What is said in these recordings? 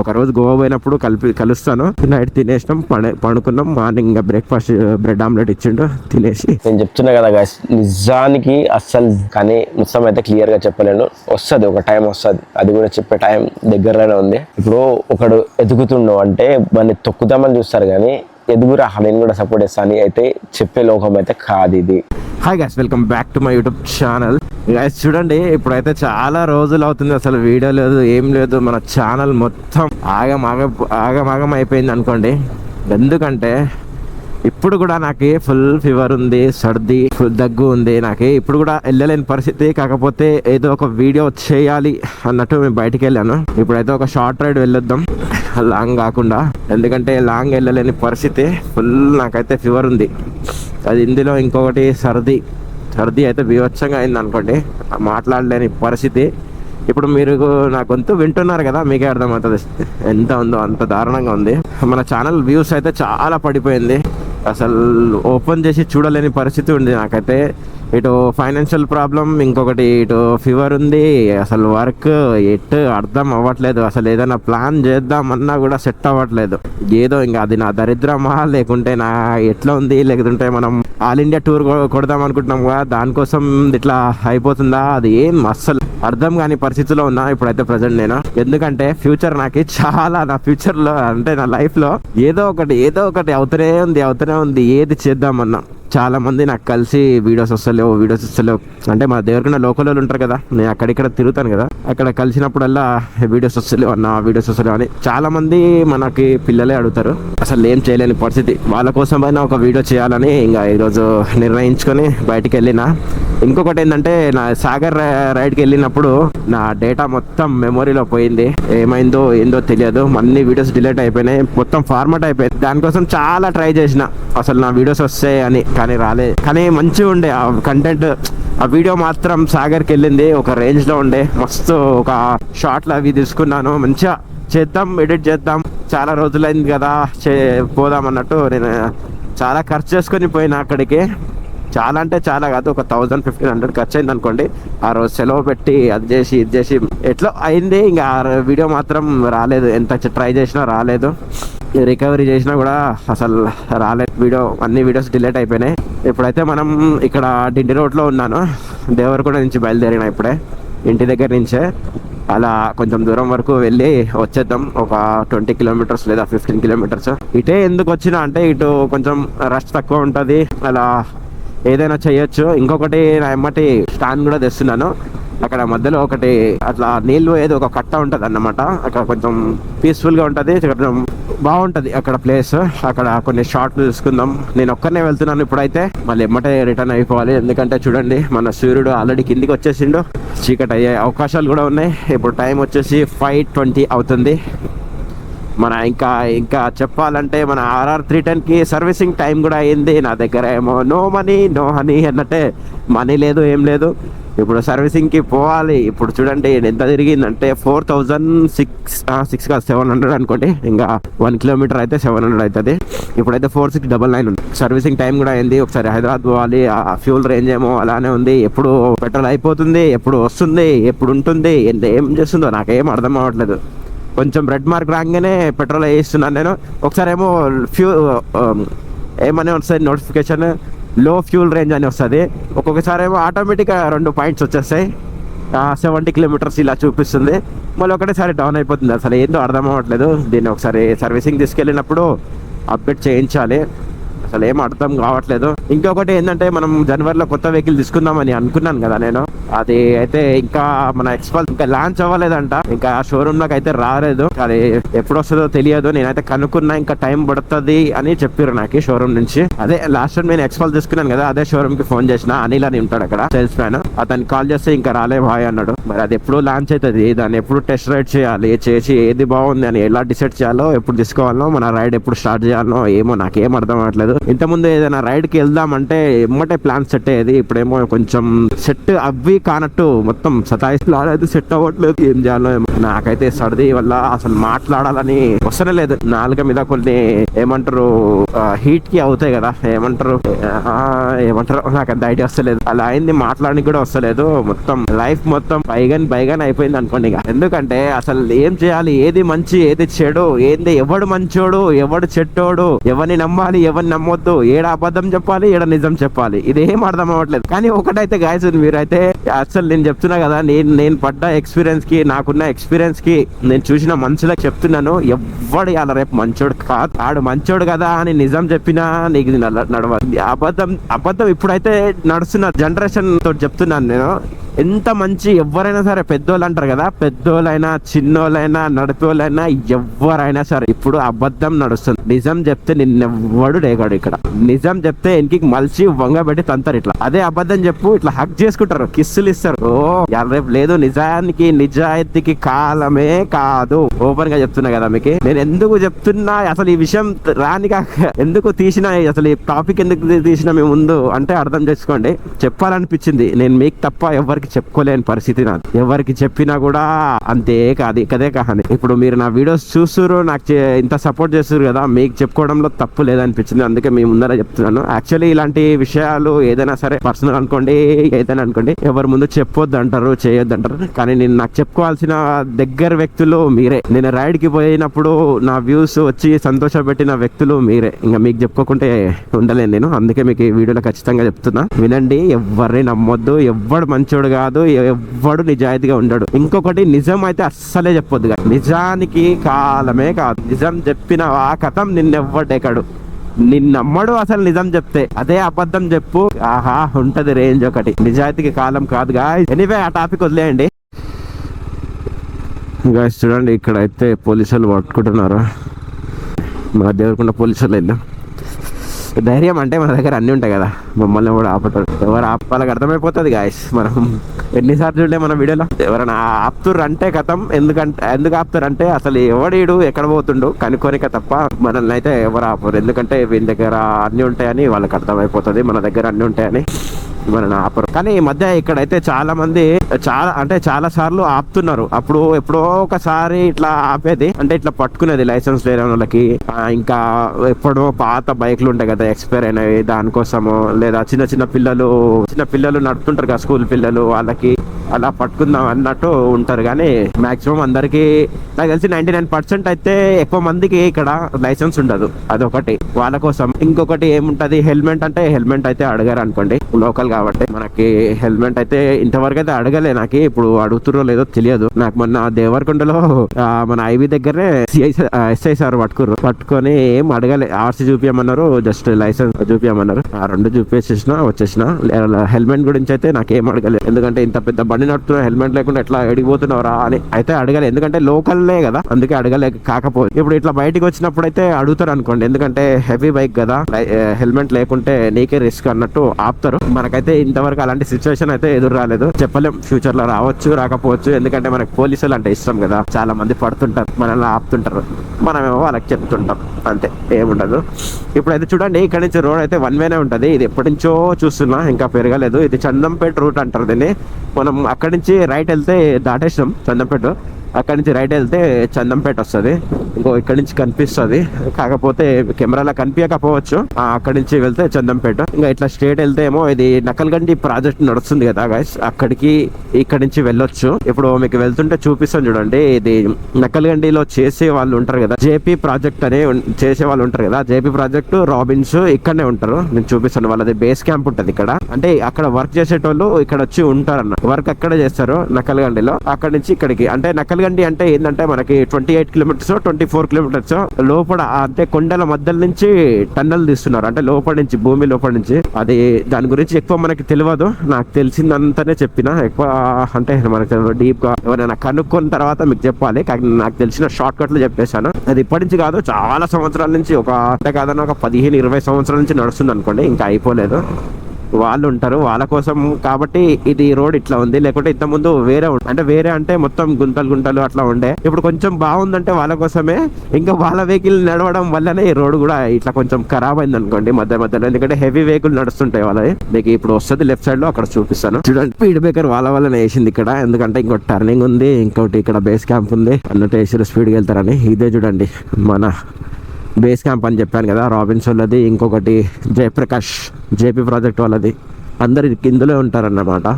ఒకరోజు గోవా పోయినప్పుడు కలిపి కలుస్తాను. నైట్ తినేసినాం పడే పడుకున్నాం. మార్నింగ్ బ్రేక్ఫాస్ట్ బ్రెడ్ ఆమ్లెట్ ఇచ్చిండు తినేసి. నేను చెప్తున్నా కదా గాయస్ నిజానికి అస్సలు కానీ మొత్తం అయితే క్లియర్గా చెప్పలేను. వస్తుంది ఒక టైం వస్తుంది. అది కూడా చెప్పే టైం దగ్గరలోనే ఉంది. ఇప్పుడు ఒకడు ఎదుగుతుండు అంటే మన తొక్కుదామని చూస్తారు కానీ ఎదుగురా నేను కూడా సపోర్ట్ చేస్తాను అయితే చెప్పే లోకం అయితే కాదు ఇది. Hi guys welcome back to my YouTube channel guys చూడండి ఇప్పుడైతే చాలా రోజులు అవుతుంది అసలు వీడియో లేదు ఏం లేదు మన ఛానల్ మొత్తం ఆగం ఆగం ఆగం ఆగం అయిపోయింది అనుకోండి. ఎందుకంటే ఇప్పుడు కూడా నాకు ఫుల్ ఫీవర్ ఉంది సర్ది ఫుల్ దగ్గు ఉంది నాకు ఇప్పుడు కూడా వెళ్ళలేని పరిస్థితి కాకపోతే ఏదో ఒక వీడియో చేయాలి అన్నట్టు మేము బయటికి వెళ్ళాను. ఇప్పుడైతే ఒక షార్ట్ రైడ్ వెళ్ళొద్దాం. లాంగ్ కాకుండా. ఎందుకంటే లాంగ్ వెళ్ళలేని పరిస్థితి. ఫుల్ నాకైతే ఫీవర్ ఉంది. అది ఇందులో ఇంకొకటి సర్ది. సర్ది అయితే బీభత్సంగా అయింది అనుకోండి. మాట్లాడలేని పరిస్థితి. ఇప్పుడు మీరు నా గొంతు వింటున్నారు కదా మీకే అర్థమవుతుంది. ఎంత ఉందో అంత దారుణంగా ఉంది. మన ఛానల్ వ్యూస్ అయితే చాలా పడిపోయింది. అసలు ఓపెన్ చేసి చూడలేని పరిస్థితి ఉంది నాకైతే. ఇటు ఫైనాన్షియల్ ప్రాబ్లం ఇంకొకటి ఇటు ఫీవర్ ఉంది. అసలు వర్క్ ఎటు అర్థం అవ్వట్లేదు. అసలు ఏదైనా ప్లాన్ చేద్దామన్నా కూడా సెట్ అవ్వట్లేదు. ఏదో ఇంకా అది నా దరిద్రమా? లేకుంటే నా ఎట్లా ఉంది? లేకుంటే మనం ఆల్ ఇండియా టూర్ కొడదాం అనుకుంటున్నాం కదా. దానికోసం ఇట్లా అయిపోతుందా? అది ఏం అస్సలు అర్థం కాని పరిస్థితిలో ఉన్నా ఇప్పుడైతే ప్రజెంట్ నేను. ఎందుకంటే ఫ్యూచర్ నాకు చాలా నా ఫ్యూచర్లో అంటే నా లైఫ్లో ఏదో ఒకటి ఏదో ఒకటి అవుతూనే ఉంది అవుతూనే ఉంది. ఏది చేద్దామన్నా. చాలామంది నాకు కలిసి వీడియోస్ వస్తలేవు వీడియోస్ వస్తలేవు. అంటే మా దగ్గర లోకల్ వాళ్ళు ఉంటారు కదా నేను అక్కడిక్కడ తిరుగుతాను కదా అక్కడ కలిసినప్పుడల్లా వీడియోస్ వస్తలేవు అన్న వీడియోస్ వస్తలేవు అని చాలామంది మనకి పిల్లలే అడుగుతారు. అసలు ఏం చేయలేని పరిస్థితి. వాళ్ళ కోసం పైన ఒక వీడియో చేయాలని ఇంకా ఈరోజు నిర్ణయించుకొని బయటికి వెళ్ళిన. ఇంకొకటి ఏంటంటే నా సాగర్ రైడ్కి వెళ్ళినప్పుడు నా డేటా మొత్తం మెమొరీలో పోయింది. ఏమైందో ఏందో తెలియదు. అన్ని వీడియోస్ డిలీట్ అయిపోయినాయి. మొత్తం ఫార్మాట్ అయిపోయింది. దానికోసం చాలా ట్రై చేసిన. అసలు నా వీడియోస్ వస్తాయి అని కానీ రాలేదు కానీ మంచిగా ఉండే. ఆ కంటెంట్ ఆ వీడియో మాత్రం సాగర్కి వెళ్ళింది. ఒక రేంజ్లో ఉండే. మస్తు ఒక షార్ట్లు అవి తీసుకున్నాను. మంచిగా చేద్దాం ఎడిట్ చేద్దాం. చాలా రోజులైంది కదా. చే పోదాం అన్నట్టు నేను చాలా ఖర్చు చేసుకొని పోయినా అక్కడికి. చాలా అంటే చాలా కాదు. ఒక థౌజండ్ ఫిఫ్టీన్ హండ్రెడ్ ఖర్చు అయింది అనుకోండి. ఆ రోజు సెలవు పెట్టి అది చేసి ఇది చేసి ఎట్లా అయింది? ఇంకా ఆ వీడియో మాత్రం రాలేదు. ఎంత ట్రై చేసినా రాలేదు. రికవరీ చేసినా కూడా అసలు రాలేదు. వీడియో అన్ని వీడియోస్ డిలేట్ అయిపోయినాయి. ఇప్పుడైతే మనం ఇక్కడ డిండి రోడ్లో ఉన్నాను. దేవరకొండ నుంచి బయలుదేరిన ఇప్పుడే. ఇంటి దగ్గర నుంచే. అలా కొంచెం దూరం వరకు వెళ్ళి వచ్చేద్దాం. ఒక ట్వంటీ కిలోమీటర్స్ లేదా ఫిఫ్టీన్ కిలోమీటర్స్. ఇటే ఎందుకు వచ్చినా అంటే ఇటు కొంచెం రష్ తక్కువ ఉంటుంది. అలా ఏదైనా చేయొచ్చు. ఇంకొకటి నా ఎమ్మటి స్టాండ్ కూడా తెస్తున్నాను. అక్కడ మధ్యలో ఒకటి అట్లా నీళ్ళు ఏదో ఒక కట్ట ఉంటుంది అన్నమాట అక్కడ కొంచెం పీస్ఫుల్గా ఉంటది కొంచెం బాగుంటది అక్కడ ప్లేస్ అక్కడ కొన్ని షార్ట్లు తీసుకుందాం. నేను ఒక్కనే వెళ్తున్నాను ఇప్పుడైతే. మళ్ళీ ఎమ్మటే రిటర్న్ అయిపోవాలి. ఎందుకంటే చూడండి మన సూర్యుడు ఆల్రెడీ కిందికి వచ్చేసిండు. చీకటి అయ్యే అవకాశాలు కూడా ఉన్నాయి. ఇప్పుడు టైం వచ్చేసి ఫైవ్ ట్వంటీ అవుతుంది. మన ఇంకా ఇంకా చెప్పాలంటే మన ఆర్ఆర్ త్రీ టెన్కి సర్వీసింగ్ టైం కూడా అయింది. నా దగ్గర ఏమో నో మనీ నో హనీ అన్నట్టే మనీ లేదు ఏం లేదు. ఇప్పుడు సర్వీసింగ్కి పోవాలి. ఇప్పుడు చూడండి ఎంత తిరిగిందంటే ఫోర్ థౌజండ్ సిక్స్ సిక్స్ కాదు సెవెన్ హండ్రెడ్ అనుకోండి. ఇంకా వన్ కిలోమీటర్ అయితే సెవెన్ హండ్రెడ్ అవుతుంది. ఇప్పుడైతే ఫోర్ సిక్స్ డబల్ నైన్ ఉంది. సర్వీసింగ్ టైం కూడా అయింది. ఒకసారి హైదరాబాద్ పోవాలి. ఆ ఫ్యూల్ రేంజ్ ఏమో అలానే ఉంది. ఎప్పుడు పెట్రోల్ అయిపోతుంది ఎప్పుడు వస్తుంది ఎప్పుడు ఉంటుంది ఎంత- ఏం చేస్తుందో నాకేం అర్థం అవ్వట్లేదు. కొంచెం రెడ్ మార్క్ రాగానే పెట్రోల్ వేయిస్తున్నాను నేను. ఒకసారి ఏమో ఫ్యూ um, ఏమని వస్తుంది నోటిఫికేషన్లో ఫ్యూల్ రేంజ్ అని వస్తుంది. ఒక్కొక్కసారి ఏమో ఆటోమేటిక్గా రెండు పాయింట్స్ వచ్చేస్తాయి. సెవెంటీ కిలోమీటర్స్ ఇలా చూపిస్తుంది. మళ్ళీ ఒకటేసారి డౌన్ అయిపోతుంది. అసలు ఏందో అర్థం అవ్వట్లేదు. దీన్ని ఒకసారి సర్వీసింగ్ తీసుకెళ్ళినప్పుడు అప్డేట్ చేయించాలి. అసలు ఏం అర్థం కావట్లేదు. ఇంకొకటి ఏంటంటే మనం జనవరిలో కొత్త వెహికల్ తీసుకుందామని అనుకున్నాను కదా నేను. అది అయితే ఇంకా మన ఎక్స్పల్ ఇంకా లాంచ్ అవ్వలేదంట. ఇంకా షోరూమ్లోకి అయితే రాలేదు. అది ఎప్పుడు వస్తుందో తెలియదు. నేనైతే కనుక్కున్నా ఇంకా టైం పడుతుంది అని చెప్పారు నాకు షోరూమ్ నుంచి. అదే లాస్ట్ టైం నేను ఎక్స్పల్ తీసుకున్నాను కదా అదే షోరూమ్కి ఫోన్ చేసిన. అనిల్ అని ఉంటాడు అక్కడ సేల్స్ మ్యాన్ అతను కాల్ చేస్తే ఇంకా రాలే బాయ్ అన్నాడు. మరి అది ఎప్పుడు లాంచ్ అవుతుంది? దాన్ని ఎప్పుడు టెస్ట్ రైడ్ చేయాలి? చేసి ఏది బాగుంది అని ఎలా డిసైడ్ చేయాలో ఎప్పుడు తీసుకోవాలో మన రైడ్ ఎప్పుడు స్టార్ట్ చేయాలో ఏమో నాకేం అర్థం అవ్వట్లేదు ఇంతకుముందు ఏదైనా రైడ్కి వెళ్దామంటే ఎమ్మటే ప్లాన్ సెట్ అయ్యేది ఇప్పుడేమో కొంచెం సెట్ అవి కానట్టు మొత్తం సతాయిస్తుంది సెట్ అవ్వట్లేదు. ఏం చేయాలో నాకైతే సర్ది వల్ల అసలు మాట్లాడాలని వస్తనే లేదు. నాలుక మీద కొన్ని ఏమంటారు హీట్కి అవుతాయి కదా. ఏమంటారు ఏమంటారు నాకు అంత ఐడియా వస్తలేదు. అలా అయింది. మాట్లాడడానికి కూడా వస్తలేదు. మొత్తం లైఫ్ మొత్తం పైగన్ పైగన్ అయిపోయింది అనుకోండి ఇక. ఎందుకంటే అసలు ఏం చేయాలి? ఏది మంచి ఏది చెడు? ఏంది? ఎవడు మంచోడు? ఎవడు చెట్టోడు ఎవరిని నమ్మాలి? ఎవరిని నమ్మ వద్దు ఏడ అబద్ధం చెప్పాలి ఏడ నిజం చెప్పాలి. ఇదేం అర్థం అవ్వట్లేదు. కానీ ఒకటైతే గాయస్ మీరైతే అసలు నేను చెప్తున్నా కదా నేను నేను పడ్డ ఎక్స్పీరియన్స్కి నాకున్న ఎక్స్పీరియన్స్కి నేను చూసిన మనుషులకు చెప్తున్నాను. ఎవ్వడు అలా రేపు మంచోడు కాదు ఆడు మంచోడు కదా అని నిజం చెప్పినా నీకు నడవ అబద్ధం అబద్ధం ఇప్పుడైతే నడుస్తున్న జనరేషన్ తోటి చెప్తున్నాను నేను. ఎంత మంచి ఎవరైనా సరే పెద్దోళ్ళు అంటారు కదా పెద్దోళ్ళైనా చిన్నోళ్ళైనా నడిపోళ్ళైనా ఎవరైనా సరే ఇప్పుడు అబద్ధం నడుస్తుంది. నిజం చెప్తే నిన్నెవ్వడు లేగాడు ఇక్కడ. నిజం చెప్తే ఎనికి మలిచి వంగబెట్టి తంతారు ఇట్లా. అదే అబద్ధం చెప్పు ఇట్లా హక్ చేసుకుంటారు కిస్సులు ఇస్తారు. ఓ రేపు లేదు నిజానికి నిజాయితీకి కాలమే కాదు. ఓపెన్గా చెప్తున్నా కదా మీకు. నేను ఎందుకు చెప్తున్నా అసలు ఈ విషయం రానిగా ఎందుకు తీసిన అసలు ఈ టాపిక్ ఎందుకు తీసిన మీ ముందు అంటే అర్థం చేసుకోండి. చెప్పాలనిపించింది. నేను మీకు తప్ప ఎవరికి చెప్పుకోలేని పరిస్థితి నాది. ఎవరికి చెప్పినా కూడా అంతే కాదు ఇకదే కహాని. ఇప్పుడు మీరు నా వీడియోస్ చూస్తున్నారు నాకు చే- ఇంత సపోర్ట్ చేస్తారు కదా మీకు చెప్పుకోవడంలో తప్పు లేదనిపించింది. అందుకే మీ ముందర చెప్తున్నాను. యాక్చువల్లీ ఇలాంటి విషయాలు ఏదైనా సరే పర్సనల్ అనుకోండి ఏదైనా అనుకోండి ఎవరి ముందు చెప్పొద్దు అంటారు చేయొద్దు అంటారు కానీ నేను నాకు చెప్పుకోవాల్సిన దగ్గర వ్యక్తులు మీరే. నేను రైడ్కి పోయినప్పుడు నా వ్యూస్ వచ్చి సంతోషపెట్టిన వ్యక్తులు మీరే. ఇంకా మీకు చెప్పుకోకుంటే ఉండలేను నేను. అందుకే మీకు ఈ వీడియోలో ఖచ్చితంగా చెప్తున్నా. వినండి ఎవరిని నమ్మొద్దు. ఎవ్వడు మంచోడు కాదు ఎవ్వడు నిజాయితీగా ఉండడు. ఇంకొకటి నిజం అయితే అస్సలే చెప్పొద్దు నిజానికి కాలమే కాదు. నిజం చెప్పిన ఆ కథం నిన్నెవ్వడెక్కడు నిన్నమ్మడు అసలు నిజం చెప్తే అదే అబద్ధం చెప్పు. ఆహా ఉంటది రేంజ్ ఒకటి. నిజాయితీకి కాలం కాదుగా ఎనీవే ఆ టాపిక్ వదిలేయండి. ఇంకా చూడండి ఇక్కడ అయితే పోలీసులు పట్టుకుంటున్నారు? మా దేవరకొండ పోలీసులు వెళ్ళాం. ధైర్యం అంటే మన దగ్గర అన్నీ ఉంటాయి కదా. మమ్మల్ని కూడా ఆపటం ఎవరు ఆపాలకు అర్థమైపోతుంది గాయస్ మనం ఎన్నిసార్లు చూడలే మన వీడియోలో. ఎవరైనా ఆపుతుర్రు అంటే కథం. ఎందుకంటే ఎందుకు ఆపుతారు అంటే అసలు ఎవడీడు ఎక్కడ పోతుండు కనుక్కోనిక తప్ప మనల్ని అయితే ఎవరు ఆపరు. ఎందుకంటే వీళ్ళ దగ్గర అన్నీ ఉంటాయని వాళ్ళకి అర్థమైపోతుంది. మన దగ్గర అన్నీ ఉంటాయని. మనల్ని ఆపరు. కానీ ఈ మధ్య ఇక్కడైతే చాలా మంది చాలా అంటే చాలా సార్లు ఆపుతున్నారు. అప్పుడు ఎప్పుడో ఒకసారి ఇట్లా ఆపేది. అంటే ఇట్లా పట్టుకునేది లైసెన్స్ లేని వాళ్ళకి. ఇంకా ఎప్పుడో పాత బైక్లు ఉంటాయి కదా ఎక్స్పైర్ అయినవి దానికోసము లేదా చిన్న చిన్న పిల్లలు చిన్న పిల్లలు నడుపుతుంటారు కదా స్కూల్ పిల్లలు వాళ్ళకి. అలా పట్టుకుందాం అన్నట్టు ఉంటారు. కానీ మాక్సిమం అందరికి నాకు తెలిసి నైన్టీ నైన్ పర్సెంట్ అయితే ఎక్కువ మందికి ఇక్కడ లైసెన్స్ ఉండదు. అదొకటి. వాళ్ళ కోసం. ఇంకొకటి ఏముంటది? హెల్మెట్ అంటే హెల్మెట్ అయితే అడగారు అనుకోండి. లోకల్ కాబట్టి మనకి హెల్మెట్ అయితే ఇంతవరకు అయితే అడగలే నాకు. ఇప్పుడు అడుగుతురో లేదో తెలియదు. నాకు మొన్న దేవరకొండలో మన ఐవి దగ్గరే ఎస్ఐ సార్ పట్టుకురు. పట్టుకొని ఏం అడగలే. ఆర్సీ చూపించమన్నారు జస్ట్ లైసెన్స్ చూపించమన్నారు ఆ రెండు చూపించేసిన వచ్చేసిన. హెల్మెట్ గురించి అయితే నాకు ఏం అడగలేదు ఎందుకంటే ఇంత పెద్ద బండి నడుపుతున్నా హెల్మెట్ లేకుండా ఎట్లా ఎడిగిపోతున్నావురా అని అయితే అడగలే. ఎందుకంటే లోకల్లే కదా. అందుకే అడగలే కాకపోతే ఇప్పుడు ఇట్లా బయటికి వచ్చినప్పుడు అయితే అడుగుతారు అనుకోండి. ఎందుకంటే హెవీ బైక్ కదా. హెల్మెట్ లేకుంటే నీకే రిస్క్ అన్నట్టు ఆపుతారు. మనకైతే ఇంతవరకు అలాంటి సిచ్యువేషన్ అయితే ఎదురు రాలేదు. చెప్పలేం. ఫ్యూచర్లో రావచ్చు రాకపోవచ్చు. ఎందుకంటే మనకు పోలీసులు అంటే ఇష్టం కదా. చాలా మంది పడుతుంటారు. మనల్ని ఆపుతుంటారు. మనమేమో వాళ్ళకి చెప్తుంటాం. అంతే. ఏముండదు. ఇప్పుడైతే చూడండి ఇక్కడ నుంచి రోడ్ అయితే వన్ వేనే ఉంటది. ఇది ఎప్పటి నుంచో చూస్తున్నా. ఇంకా పెరగలేదు. ఇది చందంపేట రూట్ అంటారు దీన్ని. మనం అక్కడి నుంచి రైట్ వెళ్తే దాటేసినాం చందంపేట అక్కడి నుంచి రైట్ వెళ్తే చందంపేట వస్తుంది. ఇంకో ఇక్కడి నుంచి కనిపిస్తుంది. కాకపోతే కెమెరాలో కనిపించకపోవచ్చు. అక్కడి నుంచి వెళ్తే చందంపేట. ఇంకా ఇట్లా స్ట్రేట్ వెళ్తే ఏమో ఇది నకల్గండి ప్రాజెక్ట్ నడుస్తుంది కదా గైస్ అక్కడికి ఇక్కడి నుంచి వెళ్ళొచ్చు. ఇప్పుడు మీకు వెళ్తుంటే చూపిస్తాను చూడండి. ఇది నకల్గండిలో చేసే వాళ్ళు ఉంటారు కదా. జేపీ ప్రాజెక్ట్ అనే చేసే వాళ్ళు ఉంటారు కదా. జేపీ ప్రాజెక్ట్ రాబిన్స్ ఇక్కడనే ఉంటారు. నేను చూపిస్తాను. వాళ్ళది బేస్ క్యాంప్ ఉంటుంది ఇక్కడ. అంటే అక్కడ వర్క్ చేసేటోళ్ళు ఇక్కడ వచ్చి ఉంటారు అన్న వర్క్ అక్కడే చేస్తారు? నకల్గండిలో అక్కడ నుంచి ఇక్కడికి. అంటే నకల్గండి అంటే ఏంటంటే మనకి twenty eight kilometres twenty four kilometres లోపల అంటే కొండల మధ్యల నుంచి టన్నల్ తీస్తున్నారు. అంటే లోపల నుంచి భూమి లోపల నుంచి. అది దాని గురించి ఎక్కువ మనకి తెలియదు. నాకు తెలిసిందంతానే చెప్పిన. ఎక్కువ అంటే మనకి డీప్గా ఎవరైనా కనుక్కున్న తర్వాత మీకు చెప్పాలి. కానీ నాకు తెలిసిన షార్ట్ కట్లు చెప్పేశాను. అది ఇప్పటి నుంచి కాదు చాలా సంవత్సరాల నుంచి ఒక అంటే కాదన్నా ఒక పదిహేను ఇరవై సంవత్సరాల నుంచి నడుస్తుంది అనుకోండి ఇంకా అయిపోలేదు. వాళ్ళు ఉంటారు వాళ్ళ కోసం కాబట్టి ఇది రోడ్ ఇట్లా ఉంది. లేకుంటే ఇంత ముందు వేరే అంటే వేరే అంటే మొత్తం గుంతలు గుంతలు అట్లా ఉండే. ఇప్పుడు కొంచెం బాగుందంటే వాళ్ళ కోసమే. ఇంకా వాళ్ళ వెహికల్ నడవడం వల్లనే ఈ రోడ్ కూడా ఇట్లా కొంచెం ఖరాబ్ అయింది అనుకోండి మధ్య మధ్యలో. ఎందుకంటే హెవీ వెహికల్ నడుస్తుంటాయి వాళ్ళవి. మీకు ఇప్పుడు వస్తుంది లెఫ్ట్ సైడ్లో అక్కడ చూపిస్తాను. చూడండి. స్పీడ్ బ్రేకర్ వాళ్ళ వల్లనే వేసింది ఇక్కడ. ఎందుకంటే ఇంకోటి టర్నింగ్ ఉంది ఇంకోటి ఇక్కడ బేస్ క్యాంప్ ఉంది. అన్నట్టు వేసారు స్పీడ్కి వెళ్తారని. ఇదే చూడండి మన బేస్ క్యాంప్ అని చెప్పాను కదా రాబిన్స్ వాళ్ళది ఇంకొకటి జయప్రకాష్ జేపీ ప్రాజెక్ట్ వాళ్ళది. అందరు ఇందులో ఉంటారన్నమాట.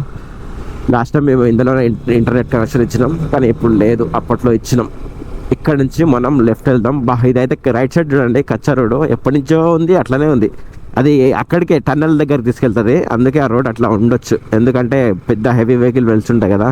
లాస్ట్ టైం మేము ఇందులోనే ఇంటర్నెట్ కనెక్షన్ ఇచ్చినాం కానీ ఇప్పుడు లేదు అప్పట్లో ఇచ్చినాం. ఇక్కడ నుంచి మనం లెఫ్ట్ వెళ్దాం. బా ఇదైతే రైట్ సైడ్ చూడండి కచ్చరుడు ఎప్పటి నుంచో ఉంది అట్లనే ఉంది. అది అక్కడికే టన్నెల్ దగ్గర తీసుకెళ్తుంది. అందుకే ఆ రోడ్ అట్లా ఉండొచ్చు. ఎందుకంటే పెద్ద హెవీ వెహికల్ వెళ్తుంటాయి కదా.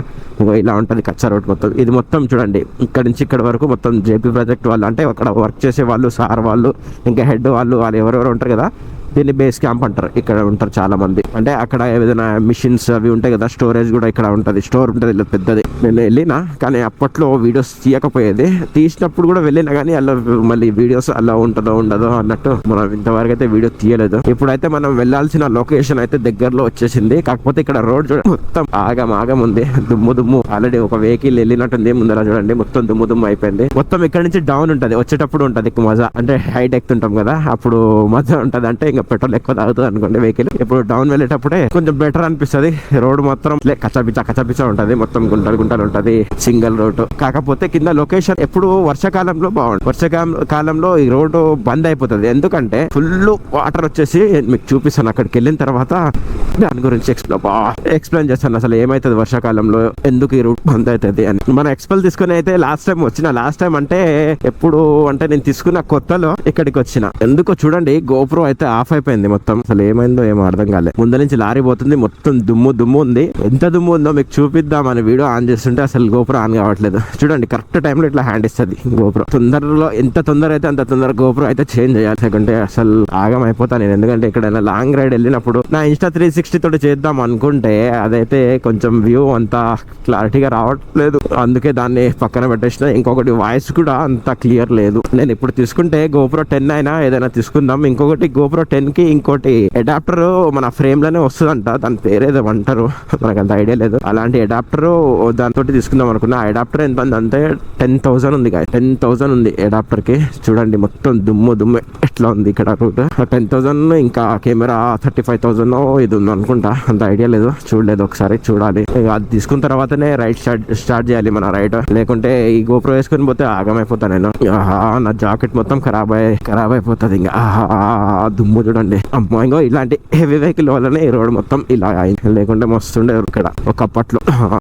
ఇలా ఉంటుంది కచ్చా రోడ్ మొత్తం. ఇది మొత్తం చూడండి. ఇక్కడ నుంచి ఇక్కడ వరకు మొత్తం జేపీ ప్రాజెక్ట్ వాళ్ళు అంటే అక్కడ వర్క్ చేసే వాళ్ళు సార్ వాళ్ళు ఇంకా హెడ్ వాళ్ళు వాళ్ళు ఎవరెవరు ఉంటారు కదా. దీన్ని బేస్ క్యాంప్ అంటారు. ఇక్కడ ఉంటారు చాలా మంది అంటే అక్కడ ఏదైనా మిషన్స్ అవి ఉంటాయి కదా స్టోరేజ్ కూడా ఇక్కడ ఉంటుంది. స్టోర్ ఉంటుంది ఇలా పెద్దది. నేను వెళ్ళినా కానీ అప్పట్లో వీడియోస్ తీయకపోయేది. తీసినప్పుడు కూడా వెళ్ళినా కానీ అలా మళ్ళీ వీడియోస్ అలా ఉంటుందో ఉండదో అన్నట్టు మనం ఇంతవరకు అయితే వీడియో తీయలేదు. ఇప్పుడైతే మనం వెళ్ళాల్సిన లొకేషన్ అయితే దగ్గరలో వచ్చేసింది. కాకపోతే ఇక్కడ రోడ్ చూడండి మొత్తం ఆగం ఆగం ఉంది. దుమ్ము దుమ్ము. ఆల్రెడీ ఒక వెహికల్ వెళ్ళినట్టుంది. ముందర చూడండి మొత్తం దుమ్ము దుమ్ము అయిపోయింది. మొత్తం ఇక్కడ నుంచి డౌన్ ఉంటుంది. వచ్చేటప్పుడు ఉంటుంది. మజా. అంటే హైట్ ఎక్కుతుంటాం కదా అప్పుడు మజా ఉంటుంది. అంటే ఇంకా పెట్రోల్ ఎక్కువ తాగుతుంది అనుకోండి వెహికల్ ఇప్పుడు డౌన్ వెళ్ళేటప్పుడే కొంచెం బెటర్ అనిపిస్తది. రోడ్ మొత్తం కచ్చపిచ్చ కచ్చపిచ్చ ఉంటుంది. మొత్తం గుంటలు గుంటలు ఉంటది. సింగిల్ రోడ్ కాకపోతే కింద లొకేషన్ ఎప్పుడు వర్షాకాలంలో బాగుంటుంది. వర్షాకాలం కాలంలో ఈ రోడ్డు బంద్ అయిపోతుంది. ఎందుకంటే ఫుల్ వాటర్ వచ్చేసి మీకు చూపిస్తాను అక్కడికి వెళ్ళిన తర్వాత దాని గురించి ఎక్స్ప్లెయిన్ ఎక్స్ప్లెయిన్ చేస్తాను. అసలు ఏమైతుంది వర్షాకాలంలో? ఎందుకు ఈ రూట్ బంద్ అవుతుంది అని. మన ఎక్స్పెల్ తీసుకుని అయితే లాస్ట్ టైం వచ్చిన లాస్ట్ టైం అంటే ఎప్పుడు అంటే నేను తీసుకున్న కొత్తలో ఇక్కడికి వచ్చిన. ఎందుకో చూడండి గోప్రో అయితే ఆఫ్ అయిపోయింది మొత్తం. అసలు ఏమైందో ఏమో అర్థం కాలేదు ముందు నుంచి లారీ పోతుంది మొత్తం దుమ్ము దుమ్ము ఉంది. ఎంత దుమ్ము ఉందో మీకు చూపిద్దాం అని వీడియో ఆన్ చేస్తుంటే అసలు గోపురం ఆన్ కావట్లేదు. చూడండి కరెక్ట్ టైంలో ఇట్లా హ్యాండ్ ఇస్తుంది గోపురం. తొందరలో ఎంత తొందర అయితే అంత తొందర గోపురం అయితే చేంజ్ చేయాలి. ఎందుకంటే అసలు ఆగం అయిపోతాను నేను. ఎందుకంటే ఎక్కడైనా లాంగ్ రైడ్ వెళ్ళినప్పుడు నా ఇన్స్టా త్రీ సిక్స్టీ తోటి చేద్దాం అనుకుంటే అదైతే కొంచెం వ్యూ అంత క్లారిటీగా రావట్లేదు. అందుకే దాన్ని పక్కన పెట్టేసిన. ఇంకొకటి వాయిస్ కూడా అంత క్లియర్ లేదు. నేను ఇప్పుడు తీసుకుంటే గోపురం టెన్ అయినా ఏదైనా తీసుకుందాం. ఇంకొకటి గోపురం టెన్ కి ఇంకోటి అడాప్టర్ మన ఫ్రేమ్లోనే వస్తుందంట. దాని పేరు ఏదో అంటారు మనకు అంత ఐడియా లేదు. అలాంటి అడాప్టర్ దాంతో తీసుకుందాం అనుకున్నా. అడాప్టర్ ఎంత అంటే టెన్ థౌసండ్ ఉంది టెన్ థౌసండ్ ఉంది అడాప్టర్కి. చూడండి మొత్తం దుమ్ము దుమ్ము ఎట్లా ఉంది ఇక్కడ రూట్ టెన్ థౌసండ్ ఇంకా కెమెరా థర్టీ ఫైవ్ థౌసండ్ ఇది ఉంది అనుకుంటా. అంత ఐడియా లేదు. చూడలేదు ఒకసారి చూడాలి. ఇక అది తీసుకున్న తర్వాతనే రైడ్ స్టార్ట్ స్టార్ట్ చేయాలి మన రైడ్ లేకుంటే ఈ గోప్రో వేసుకొని పోతే ఆగమైపోతా నేను. ఆహా నా జాకెట్ మొత్తం ఖరాబ్ అయి ఖరాబ్ అయిపోతుంది ఇంకా. ఆహా దుమ్ము చూడండి. అమ్మాయిగా ఇలాంటి హెవీ వెహికల్ వల్లనే ఈ రోడ్ మొత్తం ఇలా అయింది. లేకుంటే మస్తుండే ఇక్కడ ఒకప్పట్లో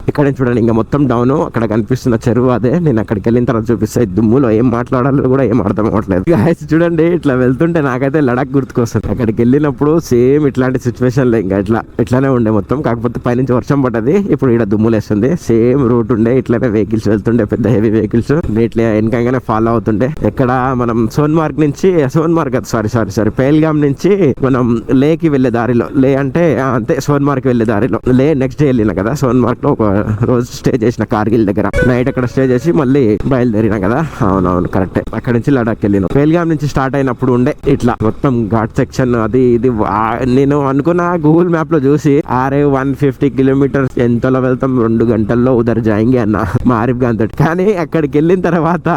ఇక్కడ చూడండి ఇంకా మొత్తం డౌన్ అక్కడ కనిపిస్తున్న చెరువు అదే. నేను అక్కడికి వెళ్ళిన తర్వాత చూపిస్తే. దుమ్ములో ఏం మాట్లాడాలో కూడా ఏం అర్థం అవ్వట్లేదు. గాయస్ చూడండి ఇట్లా వెళ్తుంటే నాకైతే లడాక్ గుర్తుకొస్తుంది. అక్కడికి వెళ్ళినప్పుడు సేమ్ ఇట్లాంటి సిచ్యువేషన్లో ఇంకా ఇట్లా ఇట్లానే ఉండే మొత్తం. కాకపోతే పైనుంచి వర్షం పడ్డది. ఇప్పుడు ఇక్కడ దుమ్ములేస్తుంది సేమ్ రూట్ ఉండే. ఇట్లానే వెహికల్స్ వెళ్తుండే. పెద్ద హెవీ వెహికల్స్ ఇట్లా వెనకంగానే ఫాలో అవుతుండే. ఎక్కడ మనం సోన్మార్గ్ నుంచి Sonmarg sorry sorry sorry Pahalgam నుంచి మనం లేకి వెళ్ళే దారిలో లే అంటే అంతే సోన్మార్క్ వెళ్ళే దారిలో. లే నెక్స్ట్ డే వెళ్ళిన కదా సోన్మార్క్లో ఒక రోజు స్టే చేసిన కార్గిల్ దగ్గర. నైట్ అక్కడ స్టే చేసి మళ్ళీ బయలుదేరిన కదా? అవునవును కరెక్టే అక్కడ నుంచి లడాక్ వెళ్ళిన. పేల్గామ్ నుంచి స్టార్ట్ అయినప్పుడు ఉండే ఇట్లా. మొత్తం ఘాట్ సెక్షన్ అది ఇది నేను అనుకున్న గూగుల్ మ్యాప్లో చూసి ఆరే వన్ ఫిఫ్టీ కిలోమీటర్స్ ఎంతలో వెళ్తాం? రెండు గంటల్లో ఉదర్ జాయింగి అన్న మారిఫ్ గాన్ తోటి. కానీ అక్కడికి వెళ్ళిన తర్వాత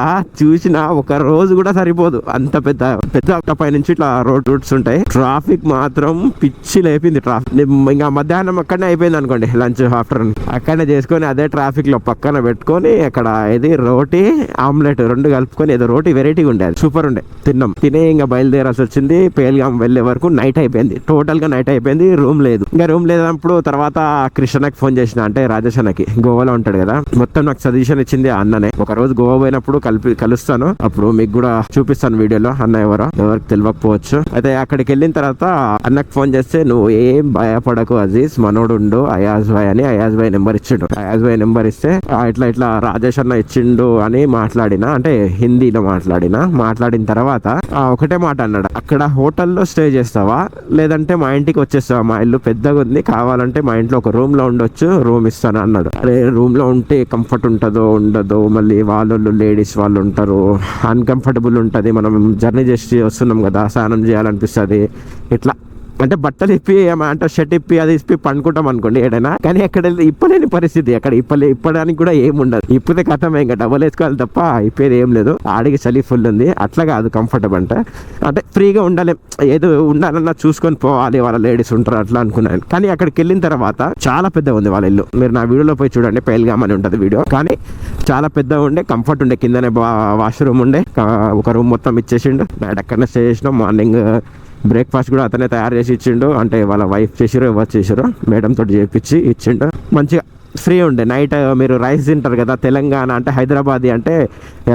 చూసిన ఒక రోజు కూడా సరిపోదు. అంత పెద్ద పెద్ద పై నుంచి ఇట్లా రోడ్ రూట్స్ ఉంటాయి. ట్రాఫిక్ మాత్రం పిచ్చి లేపింది ట్రాఫిక్ ఇంకా మధ్యాహ్నం అక్కడనే అయిపోయింది అనుకోండి లంచ్ ఆఫ్టర్నూన్. అక్కడనే చేసుకొని అదే ట్రాఫిక్లో పక్కన పెట్టుకొని అక్కడ ఇది రోటీ ఆమ్లెట్ రెండు కలుపుకొని ఏదో రోటీ వెరైటీగా ఉండేది సూపర్ ఉండే. తిన్నాం. తినే ఇంకా బయలుదేరాల్సి వచ్చింది. పేల్గాం వెళ్ళే వరకు నైట్ అయిపోయింది. టోటల్గా నైట్ అయిపోయింది. రూమ్ లేదు. ఇంకా రూమ్ లేనప్పుడు తర్వాత కృష్ణకి ఫోన్ చేసిన అంటే రాజేష్ అన్నకి గోవాలో ఉంటాడు కదా. మొత్తం నాకు సజెషన్ ఇచ్చింది ఆ అన్ననే. ఒక రోజు గోవా పోయినప్పుడు కలిపి కలుస్తాను. అప్పుడు మీకు కూడా చూపిస్తాను వీడియోలో. అన్న ఎవరో ఎవరికి తెలియకపోవచ్చు. అయితే అక్కడికి వెళ్ళిన తర్వాత అన్నకు ఫోన్ చేస్తే నువ్వు ఏం భయపడకు అజీజ్. మనోడు ఉండు. అయాజ్ భాయ్ అని అయాజ్ భాయ్ నెంబర్ ఇచ్చిండు. అయాజ్ నెంబర్ ఇస్తే ఇట్లా ఇట్లా రాజేష్ అన్న ఇచ్చిండు అని మాట్లాడిన అంటే హిందీలో మాట్లాడిన మాట్లాడిన తర్వాత ఒకటే మాట అన్నాడు. అక్కడ హోటల్లో స్టే చేస్తావా? లేదంటే మా ఇంటికి వచ్చేస్తావా? మా ఇల్లు పెద్దగా ఉంది కావాలంటే మా ఇంట్లో ఒక రూమ్లో ఉండొచ్చు రూమ్ ఇస్తాను అన్నాడు. అరే రూమ్లో ఉంటే కంఫర్ట్ ఉంటుందో ఉండదో మళ్ళీ వాళ్ళు లేడీస్ వాళ్ళు ఉంటారు. అన్కంఫర్టబుల్ ఉంటుంది. మనం జర్నీ చేసి వస్తున్నాం కదా స్నానం చేయాలనిపిస్తుంది. ఇట్లా అంటే బట్టలు ఇప్పి అంటే షర్ట్ ఇప్పి అది ఇప్పి పండుకుంటాం అనుకోండి ఏడైనా. కానీ అక్కడ ఇప్పలేని పరిస్థితి. అక్కడ ఇప్పలే ఇప్పడానికి కూడా ఏం ఉండదు. ఇప్పితే కథమే ఇంకా. డబల్ వేసుకోవాలి తప్ప ఇప్పేది ఏం లేదు. ఆడికి చలి ఫుల్ ఉంది. అట్లా కాదు కంఫర్టబుల్ అంటే. అంటే ఫ్రీగా ఉండాలి. ఏదో ఉండాలన్నా చూసుకొని పోవాలి. వాళ్ళ లేడీస్ ఉంటారు అట్లా అనుకున్నాను. కానీ అక్కడికి వెళ్ళిన తర్వాత చాలా పెద్ద ఉంది వాళ్ళ ఇల్లు. మీరు నా వీడియోలో పోయి చూడండి. పెయిల్గామ్ అని ఉంటుంది వీడియో. కానీ చాలా పెద్దగా ఉండే కంఫర్ట్ ఉండే. కిందనే వాష్రూమ్ ఉండే. ఒక రూమ్ మొత్తం ఇచ్చేసిండు. నైట్ అక్కడనే స్టే చేసినాం. మార్నింగ్ బ్రేక్ఫాస్ట్ కూడా అతనే తయారు చేసి ఇచ్చిండు. అంటే వాళ్ళ వైఫ్ చేసిరో ఎవరు చేసిరో మేడం తోటి చేపించి ఇచ్చిండు. మంచిగా ఫ్రీ ఉండే. నైట్ మీరు రైస్ తింటారు కదా తెలంగాణ అంటే హైదరాబాద్ అంటే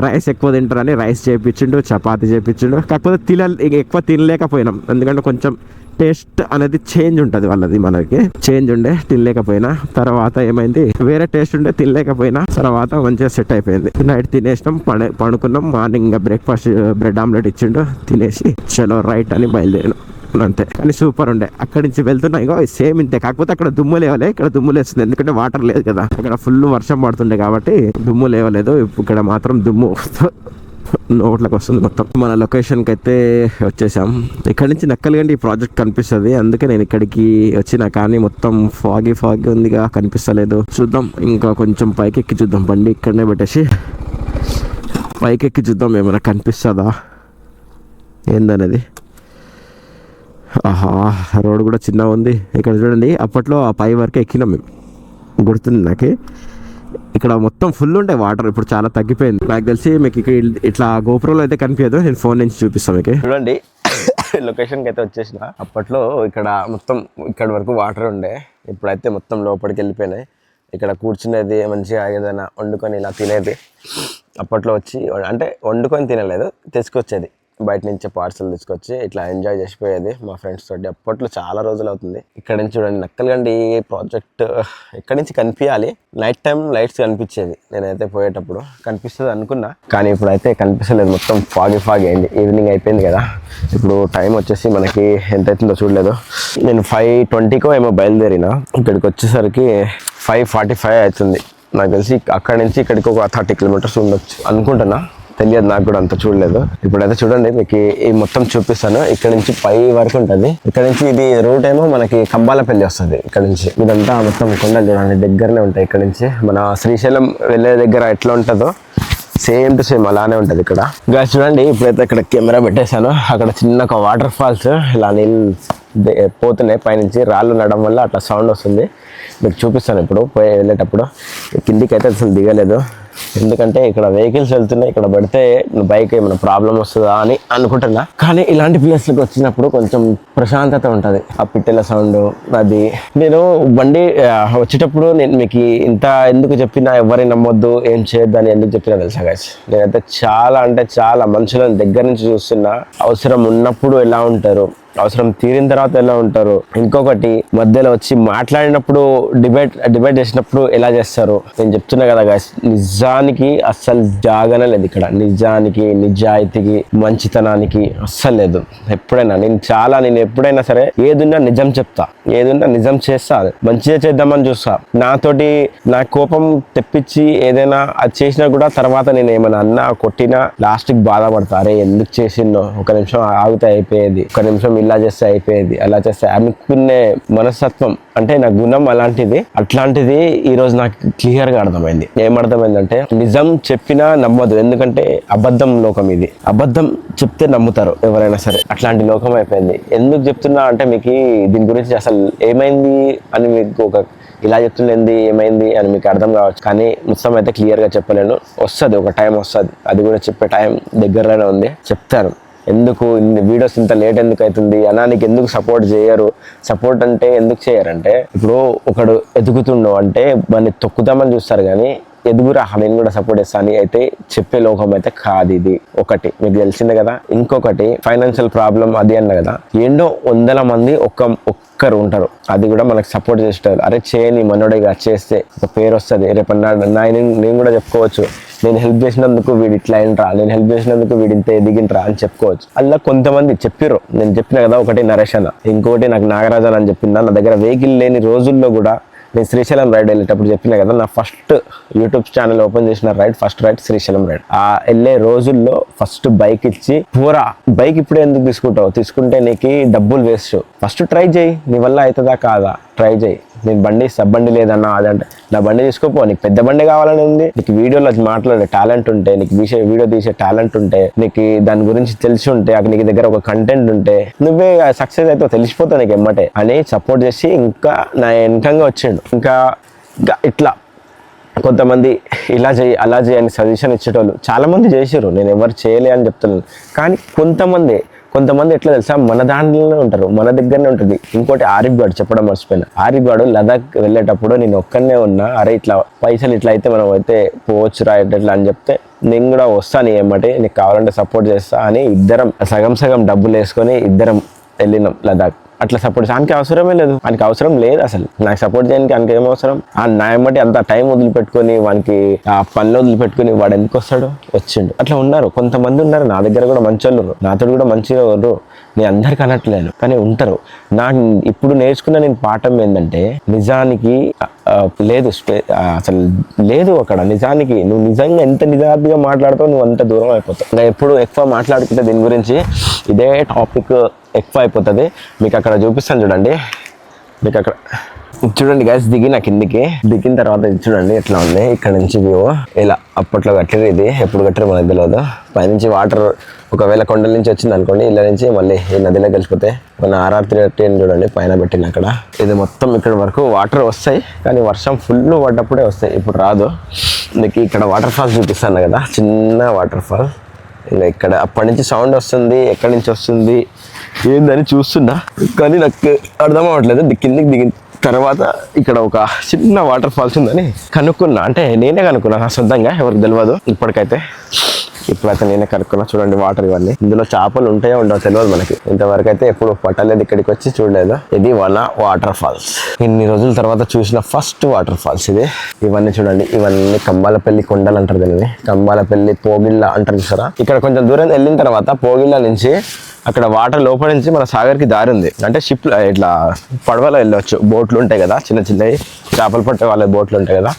రైస్ ఎక్కువ తింటారని రైస్ చేపించిండు చపాతి చేపించిండు కాకపోతే తిన ఎక్కువ తినలేకపోయినాం. ఎందుకంటే కొంచెం టేస్ట్ అనేది చేంజ్ ఉంటుంది వాళ్ళది మనకి. చేంజ్ ఉండే తినలేకపోయినా తర్వాత ఏమైంది? వేరే టేస్ట్ ఉండే తినలేకపోయినా తర్వాత మంచిగా సెట్ అయిపోయింది. నైట్ తినేసినాం పడే పడుకున్నాం మార్నింగ్ ఇంకా బ్రేక్ఫాస్ట్ బ్రెడ్ ఆమ్లెట్ ఇచ్చిండు తినేసి చలో రైట్ అని బయలుదేరినాం. అంతే. కానీ సూపర్ ఉండే. అక్కడి నుంచి వెళ్తున్నా ఇగో సేమ్ ఇంతే. కాకపోతే అక్కడ దుమ్ము లేవలే ఇక్కడ దుమ్ము లేస్తుంది. ఎందుకంటే వాటర్ లేదు కదా. అక్కడ ఫుల్ వర్షం పడుతుండే కాబట్టి దుమ్ము లేవలేదు. ఇక్కడ మాత్రం దుమ్ము నోట్లకు వస్తుంది మొత్తం. మన లొకేషన్కి అయితే వచ్చేసాం. ఇక్కడ నుంచి నక్కలగండి ఈ ప్రాజెక్ట్ కనిపిస్తుంది. అందుకే నేను ఇక్కడికి వచ్చిన కానీ మొత్తం ఫాగి ఫాగి ఉందిగా కనిపిస్తలేదు. చూద్దాం ఇంకా కొంచెం పైకి ఎక్కి చూద్దాం. బండి ఇక్కడనే పెట్టేసి పైకి ఎక్కి చూద్దాం ఏమైనా కనిపిస్తుందా? ఏందనేది? ఆహా రోడ్ కూడా చిన్నగా ఉంది. ఇక్కడ చూడండి అప్పట్లో ఆ పై వరకు ఎక్కినాం మేము. గుర్తుంది నాకు? ఇక్కడ మొత్తం ఫుల్ ఉండే వాటర్ ఇప్పుడు చాలా తగ్గిపోయింది. నాకు తెలిసి మీకు ఇక్కడ ఇట్లా గోపురంలో అయితే కనిపించదు. నేను ఫోన్ నుంచి చూపిస్తాను మీకు. చూడండి. లొకేషన్కి అయితే వచ్చేసిన. అప్పట్లో ఇక్కడ మొత్తం ఇక్కడ వరకు వాటర్ ఉండే. ఇప్పుడైతే మొత్తం లోపలికి వెళ్ళిపోయినాయి. ఇక్కడ కూర్చునేది మంచిగా ఏదైనా వండుకొని ఇలా తినేది. అప్పట్లో వచ్చి అంటే వండుకొని తినలేదు. తీసుకొచ్చేది. బయట నుంచి పార్సల్ తీసుకొచ్చి ఇట్లా ఎంజాయ్ చేసిపోయేది మా ఫ్రెండ్స్ తోటి. అప్పట్లో చాలా రోజులు అవుతుంది. ఇక్కడ నుంచి చూడండి నక్కలగండి ప్రాజెక్ట్ ఇక్కడ నుంచి కనిపించాలి. నైట్ టైం లైట్స్ కనిపించేది. నేనైతే పోయేటప్పుడు కనిపిస్తుంది అనుకున్నా. కానీ ఇప్పుడైతే కనిపిస్తలేదు. మొత్తం ఫాగి ఫాగి అయింది. ఈవినింగ్ అయిపోయింది కదా. ఇప్పుడు టైం వచ్చేసి మనకి ఎంత అవుతుందో చూడలేదు. నేను ఫైవ్ ట్వంటీకో ఏమో బయలుదేరిన. ఇక్కడికి వచ్చేసరికి ఫైవ్ ఫార్టీ ఫైవ్ అవుతుంది. నాకు తెలిసి అక్కడి నుంచి ఇక్కడికి ఒక థర్టీ కిలోమీటర్స్ ఉండొచ్చు అనుకుంటున్నా. తెలియదు నాకు కూడా అంత చూడలేదు. ఇప్పుడైతే చూడండి మీకు ఈ మొత్తం చూపిస్తాను. ఇక్కడ నుంచి పై వరకు ఉంటుంది. ఇక్కడ నుంచి ఇది రూట్ ఏమో మనకి కంబాలపల్లి వస్తుంది ఇక్కడ నుంచి. ఇదంతా మొత్తం కొండలు చూడండి దగ్గరనే ఉంటాయి ఇక్కడ నుంచి. మన శ్రీశైలం వెళ్ళే దగ్గర ఎట్లా ఉంటుందో సేమ్ టు సేమ్ అలానే ఉంటుంది ఇక్కడ. ఇంకా చూడండి ఇప్పుడైతే ఇక్కడ కెమెరా పెట్టేశాను. అక్కడ చిన్న ఒక వాటర్ ఫాల్స్ ఇలా నీళ్ళు పోతున్నాయి. పైనుంచి రాళ్ళు ఉండడం వల్ల అట్లా సౌండ్ వస్తుంది. మీకు చూపిస్తాను ఇప్పుడు. పోయి వెళ్ళేటప్పుడు. కిందికి అయితే అసలు దిగలేదు. ఎందుకంటే ఇక్కడ వెహికల్స్ వెళ్తున్నాయి. ఇక్కడ పడితే బైక్ ఏమైనా ప్రాబ్లం వస్తుందా అని అనుకుంటున్నా. కానీ ఇలాంటి ప్లేస్లకు వచ్చినప్పుడు కొంచెం ప్రశాంతత ఉంటుంది. ఆ పిట్టెల సౌండ్ అది. నేను బండి వచ్చేటప్పుడు నేను మీకు ఇంత ఎందుకు చెప్పినా ఎవరిని నమ్మొద్దు ఏం చేయొద్దని అని ఎందుకు చెప్పినా తెలుసా గాయస్ నేనైతే చాలా అంటే చాలా మనుషులను దగ్గర నుంచి చూస్తున్నా. అవసరం ఉన్నప్పుడు ఎలా ఉంటారు? అవసరం తీరిన తర్వాత ఎలా ఉంటారు? ఇంకొకటి మధ్యలో వచ్చి మాట్లాడినప్పుడు డిబేట్ డిబేట్ చేసినప్పుడు ఎలా చేస్తారు? నేను చెప్తున్నా కదా గాయస్ నిజానికి అస్సలు జాగనే లేదు ఇక్కడ. నిజానికి నిజాయితీకి మంచితనానికి అస్సలు లేదు. ఎప్పుడైనా నేను చాలా నేను ఎప్పుడైనా సరే ఏదున్నా నిజం చెప్తా. ఏదున్నా నిజం చేస్తా. మంచిగా చేద్దామని చూస్తా. నాతోటి నా కోపం తెప్పించి ఏదైనా అది చేసినా కూడా తర్వాత నేను ఏమైనా అన్నా కొట్టినా లాస్ట్కి బాధపడతా. అరే ఎందుకు చేసిందో ఒక నిమిషం ఆగితే అయిపోయేది. ఒక నిమిషం ఇలా చేస్తే అయిపోయేది అలా చేస్తే అనుకునే మనస్తత్వం అంటే నా గుణం అలాంటిది. అట్లాంటిది ఈ రోజు నాకు క్లియర్గా అర్థమైంది. ఏమర్థమైందంటే నిజం చెప్పినా నమ్మదు. ఎందుకంటే అబద్ధం లోకం ఇది. అబద్ధం చెప్తే నమ్ముతారు ఎవరైనా సరే. అట్లాంటి లోకం అయిపోయింది. ఎందుకు చెప్తున్నా అంటే మీకు దీని గురించి అసలు ఏమైంది అని మీకు ఒక ఇలా చెప్తుండేది ఏమైంది అని మీకు అర్థం కావచ్చు. కానీ మొత్తం అయితే క్లియర్గా చెప్పలేను. వస్తుంది ఒక టైం వస్తుంది. అది కూడా చెప్పే టైం దగ్గరలోనే ఉంది. చెప్తాను. ఎందుకు ఇన్ని వీడియోస్ ఇంత లేట్ ఎందుకు అవుతుంది? అనానికి ఎందుకు సపోర్ట్ చేయరు? సపోర్ట్ అంటే ఎందుకు చేయరంటే ఇప్పుడు ఒకడు ఎదుగుతున్నావు అంటే మన తొక్కుదామని చూస్తారు కానీ ఎదుగురా? నేను కూడా సపోర్ట్ చేస్తాను అని అయితే చెప్పే లోకం అయితే కాదు ఇది. ఒకటి మీకు తెలిసిందే కదా. ఇంకొకటి ఫైనాన్షియల్ ప్రాబ్లం అది అన్న కదా. ఎన్నో వందల మంది ఒక్క ఒక్కరు ఉంటారు. అది కూడా మనకు సపోర్ట్ చేస్తారు అరే చేయని మనోడేగా చేస్తే ఒక పేరు వస్తుంది. రేపన్నాడు నా నేను కూడా చెప్పుకోవచ్చు. నేను హెల్ప్ చేసినందుకు వీడు ఇట్లా అయినరా నేను హెల్ప్ చేసినందుకు వీడు ఇంత ఎదిగింట్రా అని చెప్పుకోవచ్చు. అలా కొంతమంది చెప్పిర్రు. నేను చెప్పిన కదా ఒకటి నరేష్ అన్న ఇంకోటి నాకు నాగరాజన్ అని చెప్పిందా నా దగ్గర వెహికల్ లేని రోజుల్లో కూడా నేను శ్రీశైలం రైడ్ వెళ్ళేటప్పుడు చెప్పిన కదా నా ఫస్ట్ యూట్యూబ్ ఛానల్ ఓపెన్ చేసిన ride first ride Srisailam ride ఆ వెళ్ళే రోజుల్లో ఫస్ట్ బైక్ ఇచ్చి పూరా బైక్ ఇప్పుడే ఎందుకు తీసుకుంటావు? తీసుకుంటే నీకు డబ్బులు వేస్ట్ ఫస్ట్ ట్రై చేయి నీ వల్ల అవుతుందా కాదా? ట్రై చేయి. నేను బండి సబ్బండి బండి లేదన్నా అదంటే నా బండి తీసుకోపో నీకు పెద్ద బండి కావాలని ఉంది. నీకు వీడియోలో మాట్లాడే టాలెంట్ ఉంటే నీకు తీసే వీడియో తీసే టాలెంట్ ఉంటే నీకు దాని గురించి తెలిసి ఉంటే అక్కడ నీకు దగ్గర ఒక కంటెంట్ ఉంటే నువ్వే సక్సెస్ అయితే తెలిసిపోతావు నీకు ఎమ్మటే. అని సపోర్ట్ చేసి ఇంకా నా వెనకంగా వచ్చిండు. ఇంకా ఇంకా ఇట్లా కొంతమంది ఇలా చేయి అలా చేయని సజెషన్ ఇచ్చేటోళ్ళు చాలామంది చేశారు చేసారు నేను ఎవరు చేయలే అని చెప్తున్నాను కానీ కొంతమంది కొంతమంది ఎట్లా తెలుసా? మన దాంట్లోనే ఉంటారు మన దగ్గరనే ఉంటుంది. ఇంకోటి ఆరిఫ్ గాడు చెప్పడం మర్చిపోయినా. ఆరిఫ్ గాడు లదాఖ్ వెళ్ళేటప్పుడు నేను ఒక్కనే ఉన్నా అరే ఇట్లా పైసలు ఇట్లా అయితే మనం అయితే పోవచ్చు రా ఇట్లా అని చెప్తే నేను కూడా వస్తాను ఏమంటే నీకు కావాలంటే సపోర్ట్ చేస్తా అని ఇద్దరం సగం సగం డబ్బులు వేసుకొని ఇద్దరం వెళ్ళినాం లదాఖ్. అట్లా సపోర్ట్ ఆయనకి అవసరమే లేదు. ఆయనకి అవసరం లేదు అసలు. నాకు సపోర్ట్ చేయడానికి ఆయనకి ఏం అవసరం? ఆ నా ఎమ్మటి అంత టైం వదిలిపెట్టుకొని వానికి ఆ పనులు వదిలిపెట్టుకొని వాడు ఎందుకు వస్తాడు? వచ్చిండు. అట్లా ఉన్నారు. కొంతమంది ఉన్నారు. నా దగ్గర కూడా మంచి వాళ్ళు నాతో కూడా మంచిగా ఉన్నారు. నేను అందరికి అనట్లేను కానీ ఉంటారు. నా ఇప్పుడు నేర్చుకున్న నేను పాఠం ఏంటంటే నిజానికి లేదు స్పే అసలు లేదు అక్కడ నిజానికి నువ్వు నిజంగా ఎంత నిజాతిగా మాట్లాడుతావు నువ్వు అంత దూరం అయిపోతావు. ఇంకా ఎప్పుడు ఎక్కువ మాట్లాడుకుంటే దీని గురించి ఇదే టాపిక్ ఎక్కువ అయిపోతుంది. మీకు అక్కడ చూపిస్తాను చూడండి. మీకు అక్కడ చూడండి గైస్ దిగిన కిందికి. దిగిన తర్వాత ఇది చూడండి ఎట్లా ఉంది. ఇక్కడ నుంచి వ్యూ ఇలా అప్పట్లో కట్టరు ఇది ఎప్పుడు కట్టరు మనకు తెలియదు పైనుంచి వాటర్ ఒకవేళ కొండల నుంచి వచ్చింది అనుకోండి ఇలా నుంచి మళ్ళీ ఈ నదిలో కలిసిపోతే మన ఆర్ఆర్ త్రీ అని చూడండి పైన పెట్టిన అక్కడ. ఇది మొత్తం ఇక్కడ వరకు వాటర్ వస్తాయి కానీ వర్షం ఫుల్ పడ్డప్పుడే వస్తాయి. ఇప్పుడు రాదు. మీకు ఇక్కడ వాటర్ ఫాల్స్ చూపిస్తాను కదా చిన్న వాటర్ ఫాల్ ఇంకా ఇక్కడ అప్పటి నుంచి సౌండ్ వస్తుంది ఎక్కడి నుంచి వస్తుంది ఏందని చూస్తున్నా కానీ నాకు అర్థం అవ్వట్లేదు. కిందికి దిగింది తర్వాత ఇక్కడ ఒక చిన్న వాటర్ ఫాల్స్ ఉందని కనుక్కున్నా. అంటే నేనే కనుక్కున్నా నా సొంతంగా ఎవరికి తెలియదు ఇప్పటికైతే. ఇప్పుడైతే నేనే కనుక్కున్నా చూడండి వాటర్ ఇవన్నీ. ఇందులో చేపలు ఉంటాయో ఉండవు తెలియదు మనకి. ఇంతవరకు అయితే ఎప్పుడు పట్టలేదు ఇక్కడికి వచ్చి చూడలేదు. ఇది వన వాటర్ ఫాల్స్. ఇన్ని రోజుల తర్వాత చూసిన ఫస్ట్ వాటర్ ఫాల్స్ ఇది. ఇవన్నీ చూడండి ఇవన్నీ కంబాలపల్లి కొండలు అంటారు దీనిని. కంబాలపల్లి పోగిళ్ళ అంటారు చూసారా? ఇక్కడ కొంచెం దూరం వెళ్ళిన తర్వాత పోగిళ్ళ నుంచి అక్కడ వాటర్ లోపల నుంచి మన సాగర్కి దారి ఉంది. అంటే షిప్ ఇట్లా పడవలో వెళ్ళొచ్చు. బోట్లు ఉంటాయి కదా చిన్న చిన్నవి. చేపలు పట్టే వాళ్ళ బోట్లు ఉంటాయి కదా.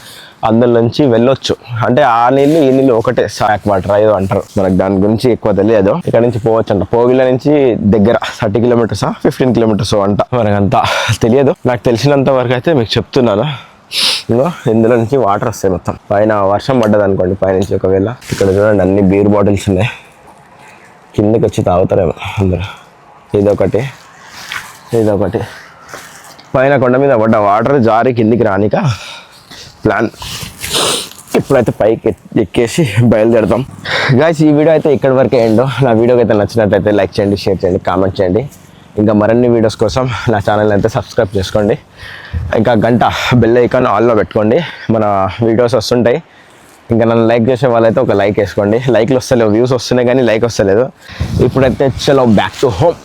అందులో నుంచి వెళ్ళొచ్చు. అంటే ఆ నీళ్ళు ఈ నీళ్ళు ఒకటే. సాక్ వాటర్ ఏదో అంటారు. మనకు దాని గురించి ఎక్కువ తెలియదు. ఇక్కడ నుంచి పోవచ్చు అంట పోగిల నుంచి దగ్గర థర్టీ కిలోమీటర్స్ ఫిఫ్టీన్ కిలోమీటర్స్ అంట. మనకంతా తెలియదు. నాకు తెలిసినంత వరకు అయితే మీకు చెప్తున్నాను. ఇంకో ఇందులో నుంచి వాటర్ వస్తాయి మొత్తం. పైన వర్షం పడ్డది అనుకోండి పైనుంచి ఒకవేళ. ఇక్కడ చూడండి అన్ని బీర్ బాటిల్స్ ఉన్నాయి. కిందకి వచ్చి తాగుతారేమో అందరూ. ఇదొకటి. ఇదొకటి. పైన కొండ మీద పడ్డ వాటర్ జారి కిందికి రానిక ప్లాన్ ఇప్పుడైతే పైకి ఎక్కేసి బయలుదేరుతాం గాయస్ ఈ వీడియో అయితే ఇక్కడి వరకే ఏంటో నా వీడియోకి అయితే నచ్చినట్లయితే లైక్ చేయండి షేర్ చేయండి కామెంట్ చేయండి. ఇంకా మరిన్ని వీడియోస్ కోసం నా ఛానల్ అయితే సబ్స్క్రైబ్ చేసుకోండి. ఇంకా గంట బెల్ ఐకాన్ ఆల్లో పెట్టుకోండి. మన వీడియోస్ వస్తుంటాయి. ఇంకా నన్ను లైక్ చేసే వాళ్ళైతే ఒక లైక్ వేసుకోండి. లైక్లు వస్తలేవు వ్యూస్ వస్తున్నాయి కానీ లైక్ వస్తలేదు. ఇప్పుడైతే చలో బ్యాక్ టు హోమ్